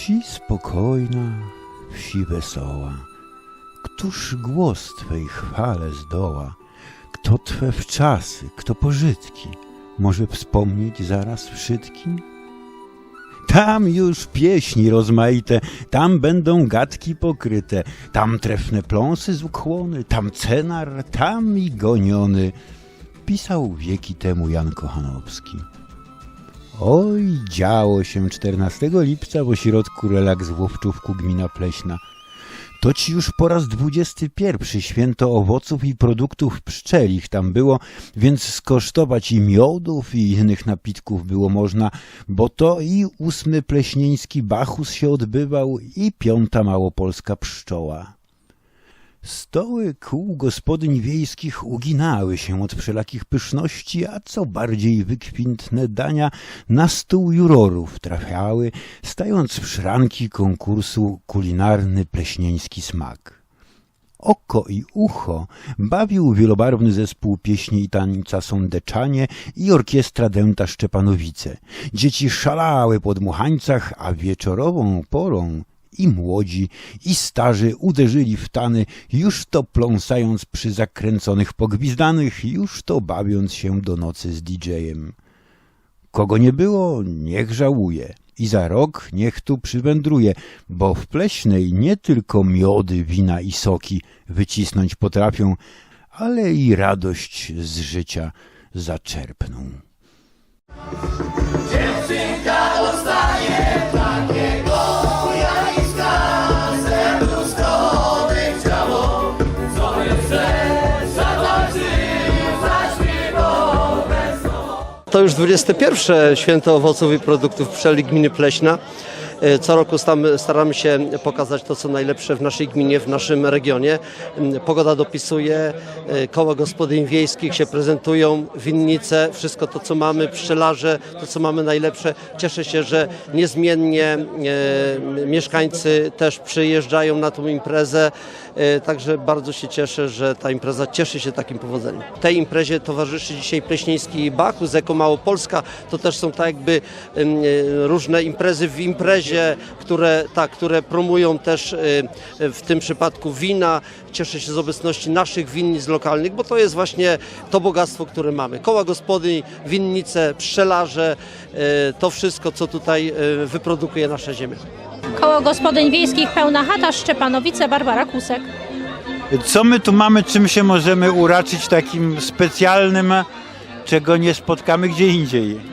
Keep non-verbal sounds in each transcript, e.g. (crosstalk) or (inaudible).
Wsi spokojna, wsi wesoła, Któż głos Twej chwale zdoła? Kto Twe wczasy, kto pożytki, może wspomnieć zaraz wszystki? Tam już pieśni rozmaite, tam będą gadki pokryte, tam trefne pląsy z ukłony, tam cenar, tam i goniony. Pisał wieki temu Jan Kochanowski. Oj, działo się 14 lipca w ośrodku relaks w Łowczówku gmina Pleśna. To ci już po raz 21 święto owoców i produktów pszczelich tam było, więc skosztować i miodów i innych napitków było można, bo to i ósmy pleśnieński Bachus się odbywał i piąta małopolska pszczoła. Stoły kół gospodyń wiejskich uginały się od wszelakich pyszności, a co bardziej wykwintne dania na stół jurorów trafiały, stając w szranki konkursu kulinarny pleśnieński smak. Oko i ucho bawił wielobarwny zespół pieśni i tańca Sądeczanie i orkiestra Dęta Szczepanowice. Dzieci szalały po dmuchańcach, a wieczorową porą i młodzi, i starzy uderzyli w tany, już to pląsając przy zakręconych pogwizdanych, już to bawiąc się do nocy z DJ-em. Kogo nie było, niech żałuje. I za rok niech tu przywędruje, bo w Pleśnej nie tylko miody, wina i soki wycisnąć potrafią, ale i radość z życia zaczerpną. To już 21. Święto owoców i produktów pszczeli gminy Pleśna. E, Co roku staramy się pokazać to, co najlepsze w naszej gminie, w naszym regionie. Pogoda dopisuje, e, koła gospodyń wiejskich się prezentują, winnice, wszystko to, co mamy, pszczelarze, to, co mamy najlepsze. Cieszę się, że niezmiennie e, mieszkańcy też przyjeżdżają na tą imprezę, także bardzo się cieszę, że ta impreza cieszy się takim powodzeniem. Tej imprezie towarzyszy dzisiaj Pleśnieński Bachus, Eko Małopolska, to też są tak jakby różne imprezy w imprezie, które, tak, które promują też e, w tym przypadku wina. Cieszę się z obecności naszych winnic lokalnych, bo to jest właśnie to bogactwo, które mamy. Koła gospodyń, winnice, pszczelarze, e, to wszystko, co tutaj e, wyprodukuje nasza ziemia. Koło Gospodyń Wiejskich Pełna Chata, Szczepanowice, Barbara Kusek. Co my tu mamy, czym się możemy uraczyć takim specjalnym, czego nie spotkamy gdzie indziej?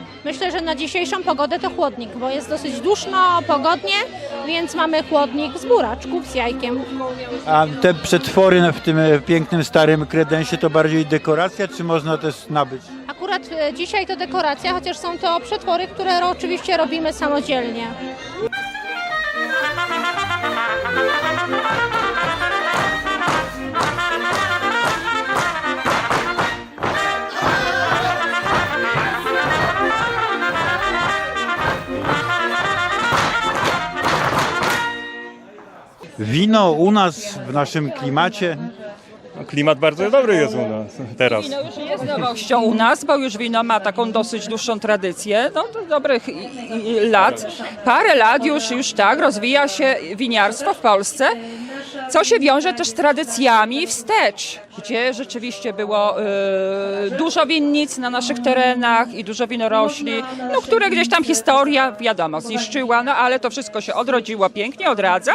Na dzisiejszą pogodę to chłodnik, bo jest dosyć duszno, pogodnie, więc mamy chłodnik z buraczków z jajkiem. A te przetwory w tym pięknym starym kredensie to bardziej dekoracja, czy można też nabyć? Akurat e, dzisiaj to dekoracja, chociaż są to przetwory, które oczywiście robimy samodzielnie. Wino u nas w naszym klimacie Klimat bardzo dobry jest u nas teraz. Wino już jest nowością u nas, bo już wino ma taką dosyć dłuższą tradycję, no to dobrych i, i, i lat. Parę lat już, już tak rozwija się winiarstwo w Polsce, co się wiąże też z tradycjami wstecz, gdzie rzeczywiście było y, dużo winnic na naszych terenach i dużo winorośli, no, które gdzieś tam historia, wiadomo, zniszczyła, no ale to wszystko się odrodziło pięknie, odradza.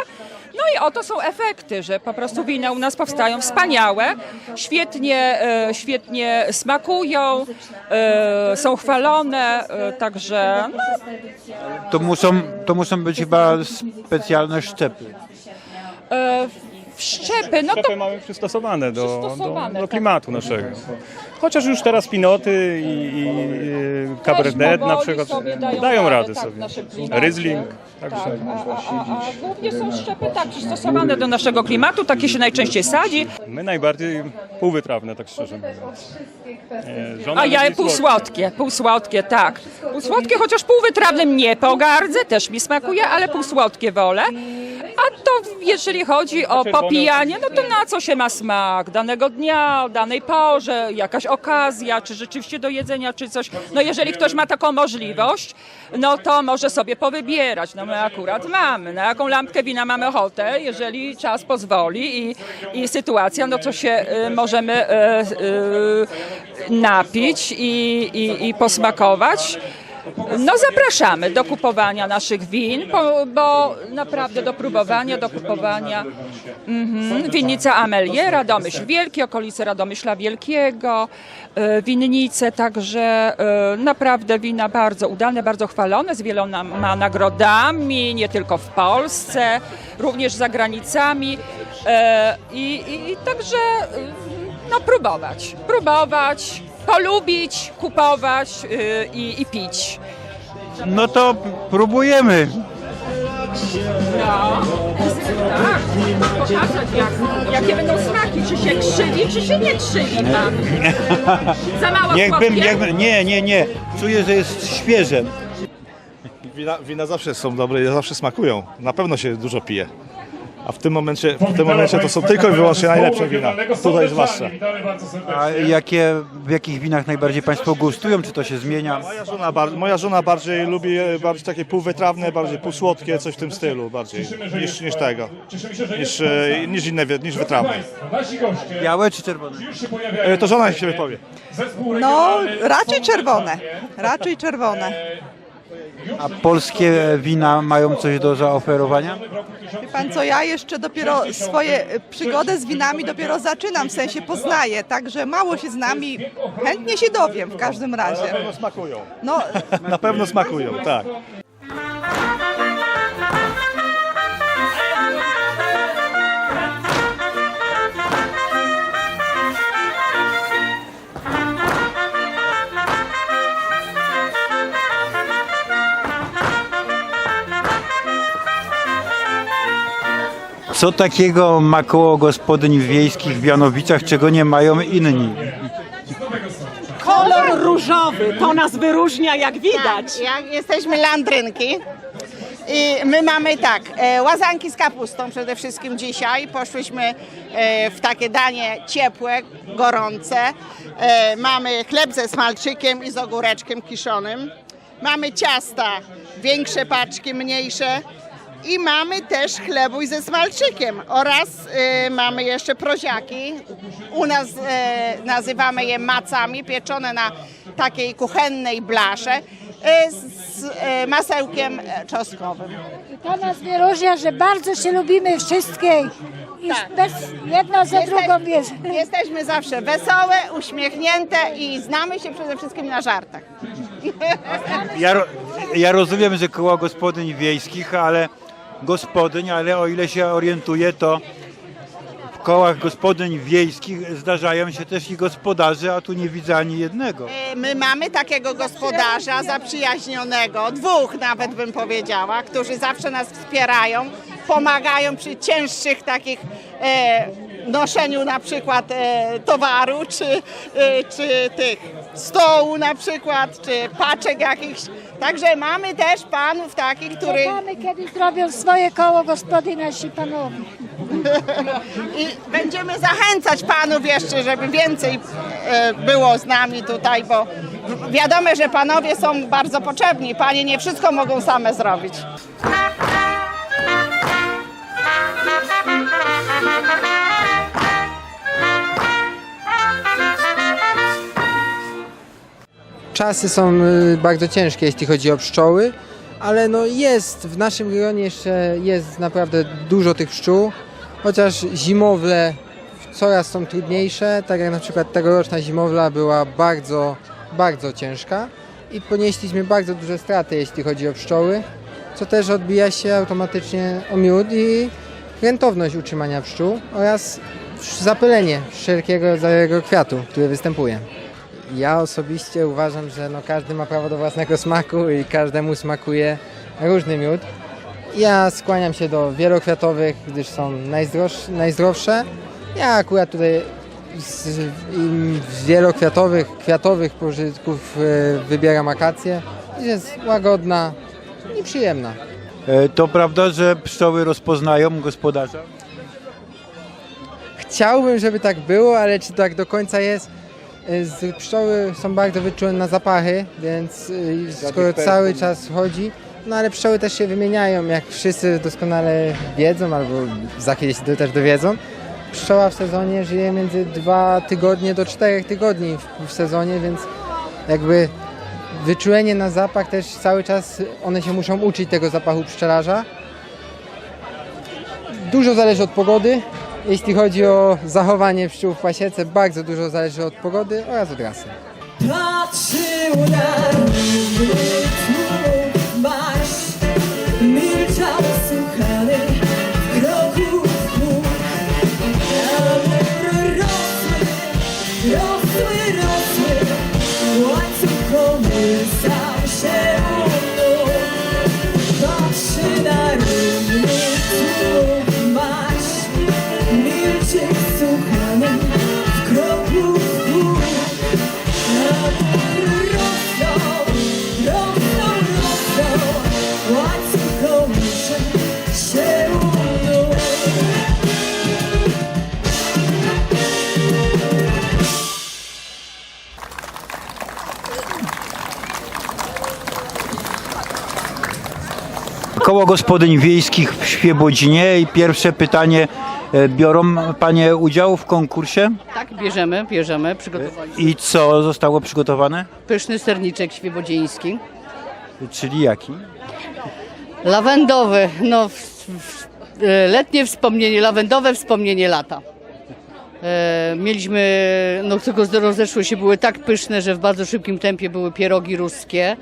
No i oto są efekty, że po prostu wina u nas powstają wspaniałe, świetnie, e, świetnie smakują, e, są chwalone, e, także no, to muszą, to muszą być chyba specjalne szczepy. Wszczepy, no to Szczepy mamy przystosowane do, Przystosowane, do, tak. klimatu naszego. Chociaż już teraz pinoty i, i e, Cabernet na powoli przykład sobie dają, dają radę tak, sobie. nasze klimaty. Tak, także a, a, a, a głównie są szczepy tak przystosowane do naszego klimatu, takie się najczęściej sadzi. my najbardziej półwytrawne, tak szczerze mówiąc. e, żona A ja lubi półsłodkie, półsłodkie, tak. Półsłodkie, chociaż półwytrawnym nie pogardzę, też mi smakuje, ale półsłodkie wolę. A to jeżeli chodzi o czerwone popijanie, no to na co się ma smak? Danego dnia, danej porze, jakaś okazja, czy rzeczywiście do jedzenia, czy coś. No jeżeli ktoś ma taką możliwość, no to może sobie powybierać. No my akurat mamy. Na jaką lampkę wina mamy ochotę, jeżeli czas pozwoli i, i sytuacja, no to się y, możemy y, y, napić i, i, i posmakować. No zapraszamy do kupowania naszych win, bo, bo naprawdę do próbowania, do kupowania. Mhm. Winnica Amelie, Radomyśl Wielki, okolice Radomyśla Wielkiego, e, winnice, także e, naprawdę wina bardzo udane, bardzo chwalone, z wieloma nagrodami, nie tylko w Polsce, również za granicami E, i, i, i także no próbować, próbować, polubić, kupować e, i, i pić. No to próbujemy. No, tak. Pokazać, jak, jakie będą smaki, czy się krzywi, czy się nie krzywi pan. (laughs) Za mało Jakbym, słodkie? jakbym, nie, nie, nie. Czuję, że jest świeże. Wina, wina zawsze są dobre i zawsze smakują. Na pewno się dużo pije. A w tym momencie, w tym momencie to są tylko i wyłącznie najlepsze wina. Tutaj zwłaszcza. A jakie, w jakich winach najbardziej Państwo gustują? Czy to się zmienia? Moja żona, bar, moja żona bardziej lubi e, bardziej takie półwytrawne, bardziej półsłodkie, coś w tym stylu bardziej niż, niż tego. Niż, e, niż inne, wi- niż wytrawne. Białe czy czerwone? E, To żona się wypowie. No, raczej czerwone. Raczej czerwone. A polskie wina mają coś do zaoferowania? Wie pan co, ja jeszcze dopiero swoje przygodę z winami dopiero zaczynam, w sensie poznaję, także mało się z nami, chętnie się dowiem w każdym razie. Smakują. No, Na pewno smakują, tak. Co takiego ma koło gospodyń wiejskich w Janowicach, czego nie mają inni? Kolor różowy, to nas wyróżnia jak widać. Tak, jak jesteśmy landrynki. I my mamy tak, e, łazanki z kapustą przede wszystkim dzisiaj. Poszłyśmy e, w takie danie ciepłe, gorące. E, mamy chleb ze smalczykiem i z ogóreczkiem kiszonym. Mamy ciasta, większe paczki, mniejsze. I mamy też chlebuj ze smalczykiem oraz e, mamy jeszcze proziaki. U nas e, nazywamy je macami, pieczone na takiej kuchennej blasze e, z e, masełkiem czosnkowym. To nas wyróżnia, że bardzo się lubimy wszystkie i Tak. bez, jedna za drugą jest. Jesteśmy zawsze wesołe, uśmiechnięte i znamy się przede wszystkim na żartach. Ja, ro- ja rozumiem, że koło gospodyń wiejskich, ale gospodyń, ale o ile się orientuję, to w kołach gospodyń wiejskich zdarzają się też i gospodarze, a tu nie widzę ani jednego. E, My mamy takiego gospodarza zaprzyjaźnionego, dwóch nawet bym powiedziała, którzy zawsze nas wspierają, pomagają przy cięższych takich e, noszeniu na przykład e, towaru, czy, e, czy tych stołu na przykład, czy paczek jakichś. Także mamy też panów takich, których Czekamy, kiedy zrobią swoje koło gospody nasi panowie. i będziemy zachęcać panów jeszcze, żeby więcej e, było z nami tutaj, bo wiadomo, że panowie są bardzo potrzebni. Panie nie wszystko mogą same zrobić. Czasy są y, bardzo ciężkie, jeśli chodzi o pszczoły, ale no jest, w naszym rejonie jeszcze jest naprawdę dużo tych pszczół, chociaż zimowle coraz są trudniejsze, tak jak na przykład tegoroczna zimowla była bardzo, bardzo ciężka i ponieśliśmy bardzo duże straty, jeśli chodzi o pszczoły, co też odbija się automatycznie o miód i rentowność utrzymania pszczół oraz zapylenie wszelkiego rodzaju kwiatu, który występuje. Ja osobiście uważam, że no każdy ma prawo do własnego smaku i każdemu smakuje różny miód. Ja skłaniam się do wielokwiatowych, gdyż są najzdrowsze. Ja akurat tutaj z, im wielokwiatowych, kwiatowych pożytków e, wybieram akację. Jest łagodna i przyjemna. E, To prawda, że pszczoły rozpoznają gospodarza? Chciałbym, żeby tak było, ale czy tak do końca jest? Y, Z pszczoły są bardzo wyczulone na zapachy, więc y, skoro cały czas chodzi, no ale pszczoły też się wymieniają, jak wszyscy doskonale wiedzą, albo za chwilę się też dowiedzą. Pszczoła w sezonie żyje między 2 tygodnie do 4 tygodni w, w sezonie, więc jakby wyczulenie na zapach też cały czas one się muszą uczyć tego zapachu pszczelarza. Dużo zależy od pogody. Jeśli chodzi o zachowanie pszczół w pasiece, bardzo dużo zależy od pogody oraz od rasy. Patrzył na równy tłum marsz, milczał słuchany Gospodyń Wiejskich w Świebodzinie i pierwsze pytanie, e, biorą Panie udział w konkursie? Tak, bierzemy, bierzemy. Przygotowaliśmy I co zostało przygotowane? pyszny serniczek świebodzieński. Czyli jaki? Lawendowy, no w, w, e, letnie wspomnienie, lawendowe wspomnienie lata. E, mieliśmy, no tylko rozeszły się, były tak pyszne, że w bardzo szybkim tempie były pierogi ruskie.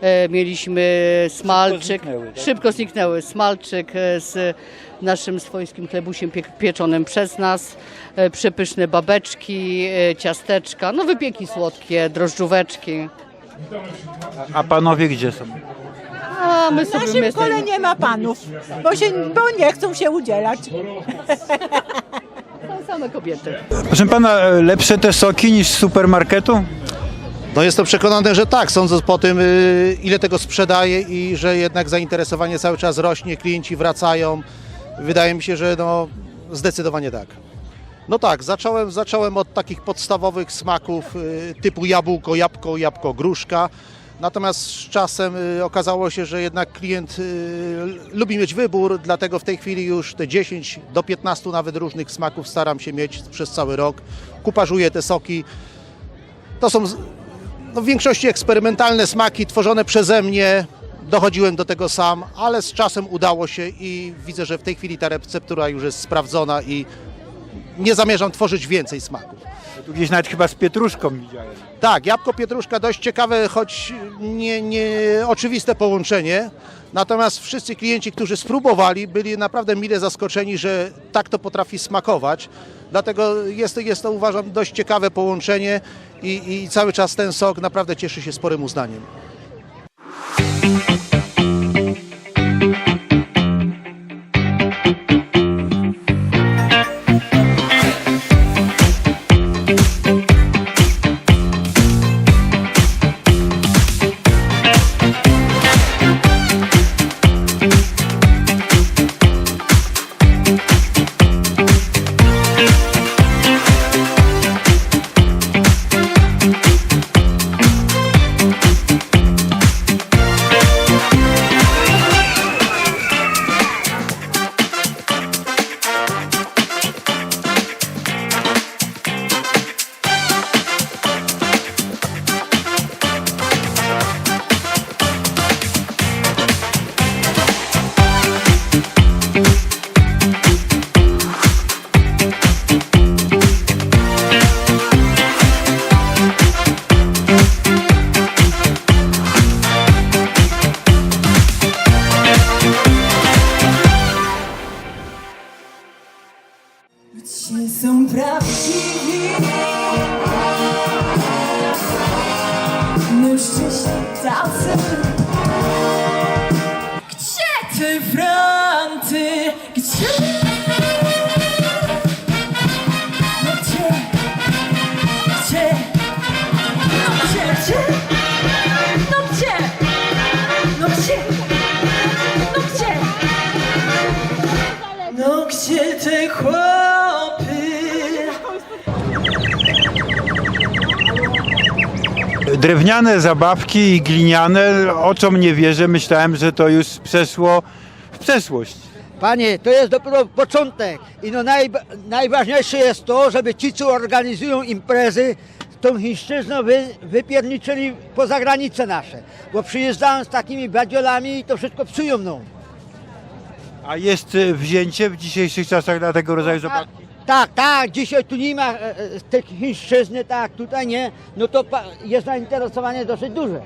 E, mieliśmy smalczyk, zniknęły, tak? szybko zniknęły, smalczyk e, z naszym swojskim chlebusiem pie, pieczonym przez nas, e, przepyszne babeczki, e, ciasteczka, no wypieki słodkie, drożdżóweczki. A Panowie gdzie są? A my W sobie naszym my kole nie ma panów, bo, się, bo nie chcą się udzielać. (laughs) same kobiety. Proszę Pana, e, lepsze te soki niż z supermarketu? No jestem przekonany, że tak, sądząc po tym, y, ile tego sprzedaje i że jednak zainteresowanie cały czas rośnie, klienci wracają. Wydaje mi się, że no zdecydowanie tak. No tak, zacząłem, zacząłem od takich podstawowych smaków y, typu jabłko, jabłko, jabłko, gruszka. Natomiast z czasem y, okazało się, że jednak klient lubi mieć wybór, dlatego w tej chwili już te 10 do 15 nawet różnych smaków staram się mieć przez cały rok. Kuparzuję te soki. To są no, w większości eksperymentalne smaki tworzone przeze mnie. Dochodziłem do tego sam, ale z czasem udało się i widzę, że w tej chwili ta receptura już jest sprawdzona i nie zamierzam tworzyć więcej smaków. Tu gdzieś nawet chyba z pietruszką widziałem. Tak, jabłko pietruszka dość ciekawe, choć nie, nie oczywiste połączenie. Natomiast wszyscy klienci, którzy spróbowali, byli naprawdę mile zaskoczeni, że tak to potrafi smakować. Dlatego jest, jest to uważam dość ciekawe połączenie i, i cały czas ten sok naprawdę cieszy się sporym uznaniem. Ci Drewniane zabawki i gliniane, oczom nie wierzę, myślałem, że to już przeszło w przeszłość. Panie, to jest dopiero początek i no najba- najważniejsze jest to, żeby ci, co organizują imprezy, tą chińszczyzną wy, wypierniczyli poza granice nasze, bo przyjeżdżają z takimi badziolami i to wszystko psują mną. A jest e, wzięcie w dzisiejszych czasach na tego rodzaju zabawki? Tak, tak, dzisiaj tu nie ma e, e, tej chińszczyzny, tak, tutaj nie, no to pa, jest zainteresowanie dosyć duże.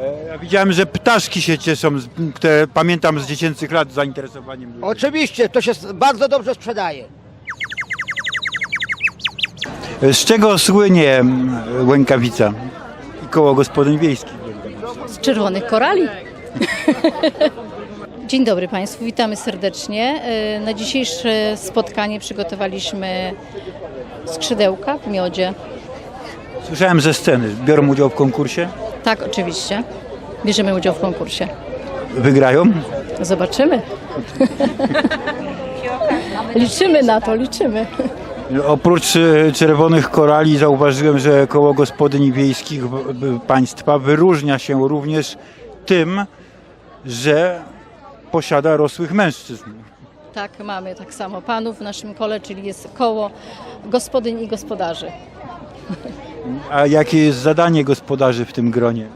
E, Ja widziałem, że ptaszki się cieszą, z- które pamiętam z dziecięcych lat zainteresowaniem. ludzi. Oczywiście, to się s- bardzo dobrze sprzedaje. Z czego słynie Łękawica i koło gospodyń wiejskich? Z czerwonych korali. (laughs) Dzień dobry Państwu, witamy serdecznie. E, Na dzisiejsze spotkanie przygotowaliśmy skrzydełka w miodzie. Słyszałem ze sceny, biorą udział w konkursie, Tak, oczywiście. Bierzemy udział w konkursie. wygrają. Zobaczymy. (laughs) liczymy na to, liczymy. Oprócz e, czerwonych korali zauważyłem, że koło gospodyń wiejskich państwa wyróżnia się również tym, że posiada rosłych mężczyzn. Tak, mamy tak samo panów w naszym kole, czyli jest koło gospodyń i gospodarzy. A jakie jest zadanie gospodarzy w tym gronie?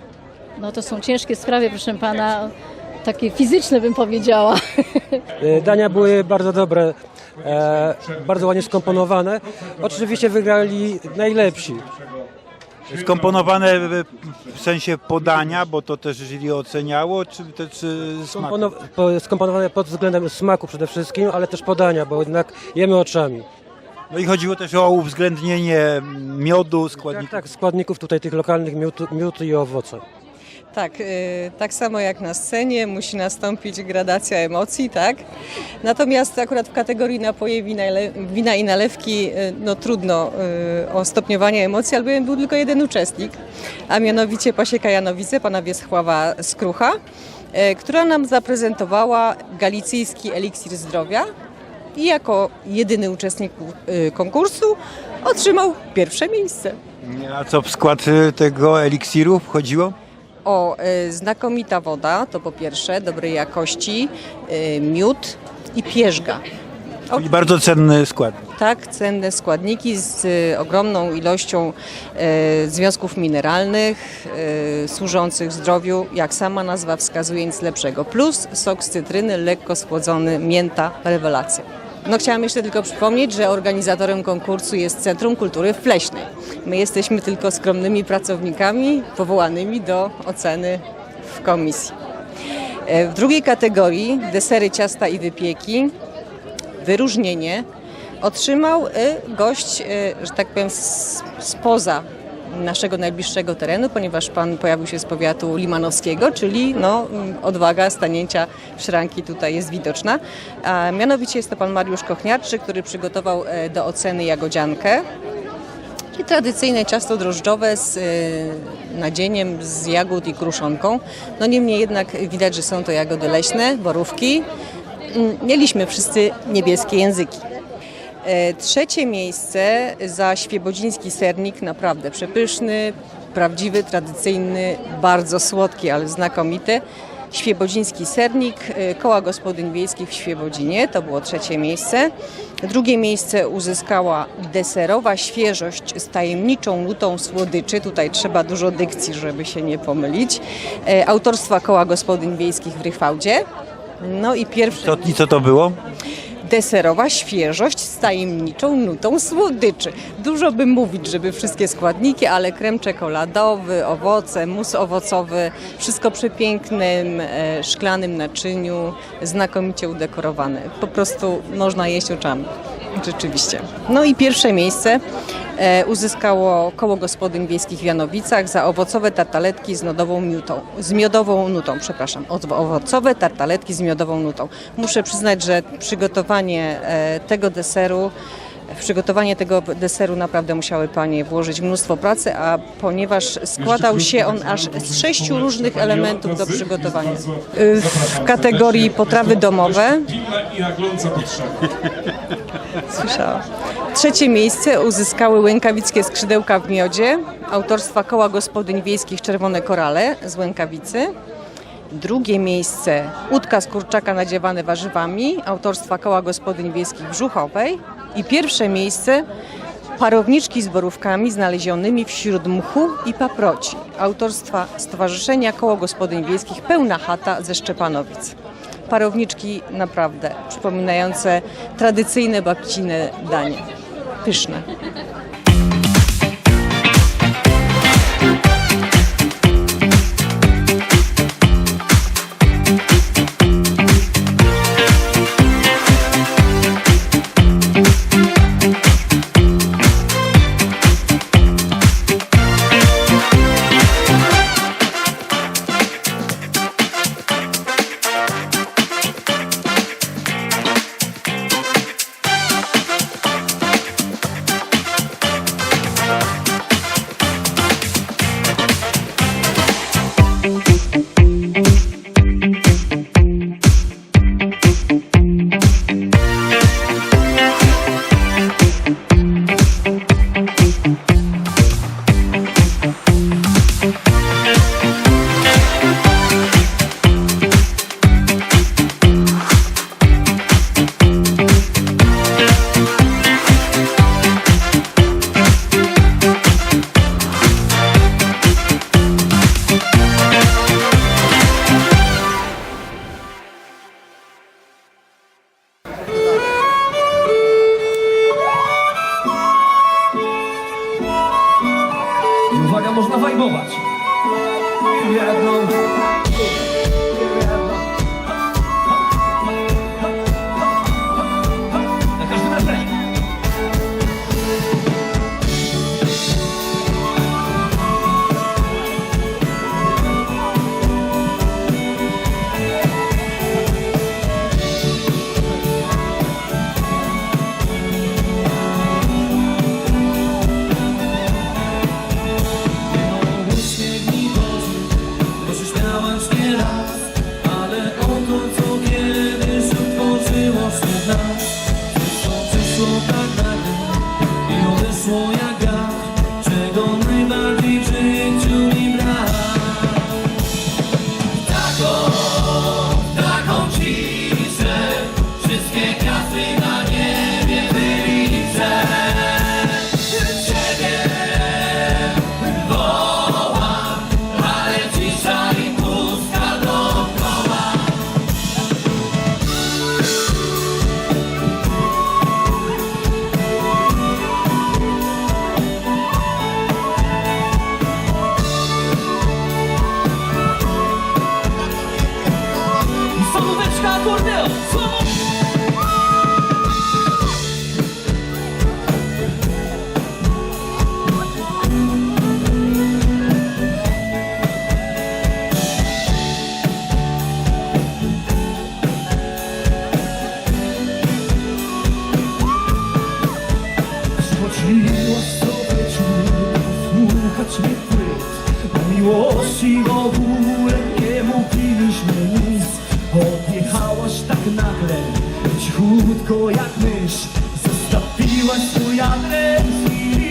No to są ciężkie sprawy, proszę pana, takie fizyczne bym powiedziała. E, Dania były bardzo dobre, e, bardzo ładnie skomponowane. Oczywiście wygrali najlepsi. Skomponowane w sensie podania, bo to też jury oceniało, czy też e, smak? Skompono- po- Skomponowane pod względem smaku przede wszystkim, ale też podania, bo jednak jemy oczami. No i chodziło też o uwzględnienie miodu, Tak, składników. tak, składników tutaj tych lokalnych, miód, miód i owoce. Tak, y, tak samo jak na scenie musi nastąpić gradacja emocji, tak? Natomiast akurat w kategorii napoje wina, i nalewki y, no trudno y, o stopniowanie emocji, albowiem był tylko jeden uczestnik, a mianowicie Pasieka Janowice, pana Wierzchława Skrucha, która nam zaprezentowała galicyjski eliksir zdrowia i jako jedyny uczestnik konkursu otrzymał pierwsze miejsce. A co w skład tego eliksiru wchodziło? O, y, znakomita woda, to po pierwsze, dobrej jakości, y, miód i pierzga. Czyli bardzo cenny skład. Tak, cenne składniki z y, ogromną ilością związków mineralnych służących zdrowiu, jak sama nazwa wskazuje, nic lepszego. Plus sok z cytryny, lekko schłodzony, mięta, rewelacja. No chciałam jeszcze tylko przypomnieć, że organizatorem konkursu jest Centrum Kultury w Pleśnej. My jesteśmy tylko skromnymi pracownikami powołanymi do oceny w komisji. E, W drugiej kategorii desery, ciasta i wypieki wyróżnienie otrzymał y, gość, y, że tak powiem, spoza naszego najbliższego terenu, ponieważ pan pojawił się z powiatu limanowskiego, czyli no, odwaga stanięcia szranki tutaj jest widoczna. A mianowicie jest to pan Mariusz Kochniarczyk, który przygotował e, do oceny jagodziankę. I tradycyjne ciasto drożdżowe z y, nadzieniem z jagód i kruszonką. No niemniej jednak widać, że są to jagody leśne, borówki. Mm, Mieliśmy wszyscy niebieskie języki. E, Trzecie miejsce za świebodziński sernik, naprawdę przepyszny, prawdziwy, tradycyjny, bardzo słodki, ale znakomity. Świebodziński sernik, e, koła gospodyń wiejskich w Świebodzinie, to było trzecie miejsce. Drugie miejsce uzyskała deserowa świeżość z tajemniczą nutą słodyczy. Tutaj trzeba dużo dykcji, żeby się nie pomylić. E, Autorstwa koła gospodyń wiejskich w Rychwałdzie. No i pierwszy Co, I co to było? Deserowa świeżość z tajemniczą nutą słodyczy. Dużo by mówić, żeby wszystkie składniki, ale krem czekoladowy, owoce, mus owocowy, wszystko przy pięknym e, szklanym naczyniu, znakomicie udekorowane. Po prostu można jeść oczami. Rzeczywiście. No i pierwsze miejsce uzyskało koło gospodyń wiejskich w Janowicach za owocowe tartaletki z miodową nutą. Z miodową nutą, przepraszam. Owo- Owocowe tartaletki z miodową nutą. Muszę przyznać, że przygotowanie e, tego deseru W przygotowanie tego deseru naprawdę musiały panie włożyć mnóstwo pracy, a ponieważ składał się on aż z sześciu różnych elementów do przygotowania. Y, W kategorii potrawy domowe Słyszałam. Trzecie miejsce uzyskały łękawickie skrzydełka w miodzie autorstwa Koła Gospodyń Wiejskich Czerwone Korale z Łękawicy. Drugie miejsce łódka z kurczaka nadziewane warzywami autorstwa Koła Gospodyń Wiejskich Brzuchowej. I pierwsze miejsce parowniczki z borówkami znalezionymi wśród mchu i paproci autorstwa Stowarzyszenia Koło Gospodyń Wiejskich Pełna Chata ze Szczepanowic. Parowniczki naprawdę przypominające tradycyjne babcine danie. Pyszne. Miłości w ogóle nie mówiliśmy nic. Odjechałaś tak nagle, cichutko jak mysz. Zostawiłaś adres i